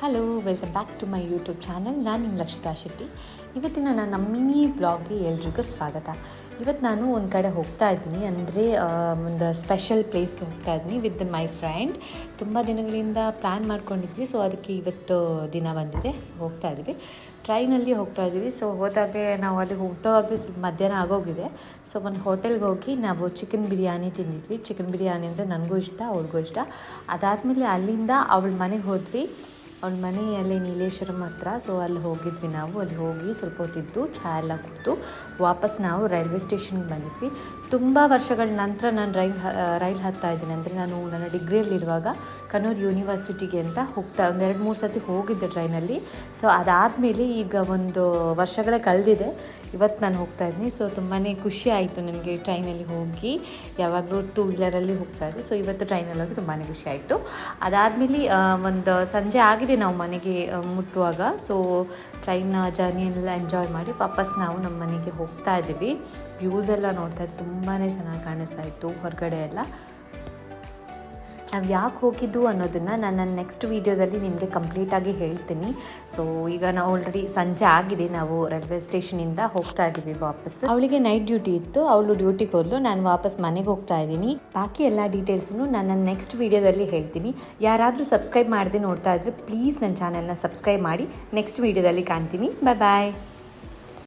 Hello welcome back to my YouTube channel ನಾನು ನಿಮ್ಮ ಲಕ್ಷಿತಾ ಶೆಟ್ಟಿ. ಇವತ್ತಿನ ನನ್ನ ಮಿನಿ ಬ್ಲಾಗ್ಗೆ ಎಲ್ರಿಗೂ ಸ್ವಾಗತ. ಇವತ್ತು ನಾನು ಒಂದು ಕಡೆ ಹೋಗ್ತಾ ಇದ್ದೀನಿ. ಅಂದರೆ ಒಂದು ಸ್ಪೆಷಲ್ ಪ್ಲೇಸ್ಗೆ ಹೋಗ್ತಾ ಇದ್ದೀನಿ ವಿತ್ ಮೈ ಫ್ರೆಂಡ್ ತುಂಬ ದಿನಗಳಿಂದ ಪ್ಲ್ಯಾನ್ ಮಾಡ್ಕೊಂಡಿದ್ವಿ ಸೊ ಅದಕ್ಕೆ ಇವತ್ತು ದಿನ ಬಂದಿದೆ. ಸೊ ಹೋಗ್ತಾ ಇದ್ದೀವಿ ಟ್ರೈನಲ್ಲಿ ಹೋಗ್ತಾ ಇದ್ದೀವಿ ಸೊ ಹೋದಾಗೆ ನಾವು ಅಲ್ಲಿ ಹೋಗ್ತಾವಾಗಲೇ ಸ್ವಲ್ಪ ಮಧ್ಯಾಹ್ನ ಆಗೋಗಿದೆ. ಸೊ ಒಂದು ಹೋಟೆಲ್ಗೆ ಹೋಗಿ ನಾವು ಚಿಕನ್ ಬಿರಿಯಾನಿ ತಿಂದಿದ್ವಿ. ಚಿಕನ್ ಬಿರಿಯಾನಿ ಅಂದರೆ ನನಗೂ ಇಷ್ಟ ಅವ್ರಿಗೂ ಇಷ್ಟ. ಅದಾದಮೇಲೆ ಅಲ್ಲಿಂದ ಅವಳ ಮನೆಗೆ ಹೋದ್ವಿ. ಅವಳ ಮನೆಯಲ್ಲಿ ನೀಲೇಶ್ವರಂ ಹತ್ರ. ಸೊ ಅಲ್ಲಿ ಹೋಗಿದ್ವಿ ನಾವು. ಅಲ್ಲಿ ಹೋಗಿ ಸ್ವಲ್ಪ ಹೊತ್ತಿದ್ದು ಚಹಾ ಎಲ್ಲ ಕುಡಿದು ವಾಪಸ್ ನಾವು ರೈಲ್ವೆ ಸ್ಟೇಷನ್ಗೆ ಬಂದಿದ್ವಿ ತುಂಬ ವರ್ಷಗಳ ನಂತರ ನಾನು ರೈಲ್ ರೈಲ್ ಹತ್ತಾ ಇದ್ದೀನಿ. ಅಂದರೆ ನಾನು ನನ್ನ ಡಿಗ್ರಿಯಲ್ಲಿರುವಾಗ ಕನೂರು ಯೂನಿವರ್ಸಿಟಿಗೆ ಅಂತ ಹೋಗ್ತಾ, ಒಂದು ಎರಡು ಮೂರು ಸರ್ತಿ ಹೋಗಿದ್ದೆ ಟ್ರೈನಲ್ಲಿ ಸೊ ಅದಾದಮೇಲೆ ಈಗ ಒಂದು ವರ್ಷಗಳೇ ಕಳೆದಿದೆ. ಇವತ್ತು ನಾನು ಹೋಗ್ತಾ ಇದ್ದೀನಿ. ಸೊ ತುಂಬಾ ಖುಷಿ ಆಯಿತು ನನಗೆ ಟ್ರೈನಲ್ಲಿ ಹೋಗಿ. ಯಾವಾಗಲೂ ಟೂ ವೀಲರಲ್ಲಿ ಹೋಗ್ತಾ ಇದ್ದೆ. ಸೊ ಇವತ್ತು ಟ್ರೈನಲ್ಲಿ ಹೋಗಿ ತುಂಬಾ ಖುಷಿ ಆಯಿತು. ಅದಾದಮೇಲೆ ಒಂದು ಸಂಜೆ ಆಗಿದೆ ನಾವು ಮನೆಗೆ ಮುಟ್ಟುವಾಗ. ಸೊ ಟ್ರೈನ್ ಜರ್ನಿಯನ್ನೆಲ್ಲ ಎಂಜಾಯ್ ಮಾಡಿ ವಾಪಸ್ ನಾವು ನಮ್ಮ ಮನೆಗೆ ಹೋಗ್ತಾ ಇದ್ದೀವಿ. ವ್ಯೂಸ್ ಎಲ್ಲ ನೋಡ್ತಾ ತುಂಬಾ ಚೆನ್ನಾಗಿ ಕಾಣಿಸ್ತಾ ಇತ್ತು. ಹೊರಗಡೆ ಎಲ್ಲ. ನಾವು ಯಾಕೆ ಹೋಗಿದ್ದು ಅನ್ನೋದನ್ನು ನಾನು ನನ್ನ ನೆಕ್ಸ್ಟ್ ವೀಡಿಯೋದಲ್ಲಿ ನಿಮಗೆ ಕಂಪ್ಲೀಟಾಗಿ ಹೇಳ್ತೀನಿ. ಸೊ ಈಗ ನಾವು ಆಲ್ರೆಡಿ ಸಂಜೆ ಆಗಿದೆ, ನಾವು ರೈಲ್ವೆ ಸ್ಟೇಷನಿಂದ ಹೋಗ್ತಾ ಇದ್ದೀವಿ ವಾಪಸ್. ಅವಳಿಗೆ ನೈಟ್ ಡ್ಯೂಟಿ ಇತ್ತು, ಅವಳು ಡ್ಯೂಟಿಗೆ ಹೋದ್ಲು, ನಾನು ವಾಪಸ್ ಮನೆಗೆ ಹೋಗ್ತಾ ಇದ್ದೀನಿ ಬಾಕಿ ಎಲ್ಲ ಡೀಟೇಲ್ಸ್ನು ನಾನು ನನ್ನ ನೆಕ್ಸ್ಟ್ ವೀಡಿಯೋದಲ್ಲಿ ಹೇಳ್ತೀನಿ. ಯಾರಾದರೂ ಸಬ್ಸ್ಕ್ರೈಬ್ ಮಾಡದೆ ನೋಡ್ತಾ ಇದ್ರೆ ಪ್ಲೀಸ್ ನನ್ನ ಚಾನೆಲ್ನ ಸಬ್ಸ್ಕ್ರೈಬ್ ಮಾಡಿ ನೆಕ್ಸ್ಟ್ ವೀಡಿಯೋದಲ್ಲಿ ಕಾಣ್ತೀನಿ. ಬಾಯ್ ಬಾಯ್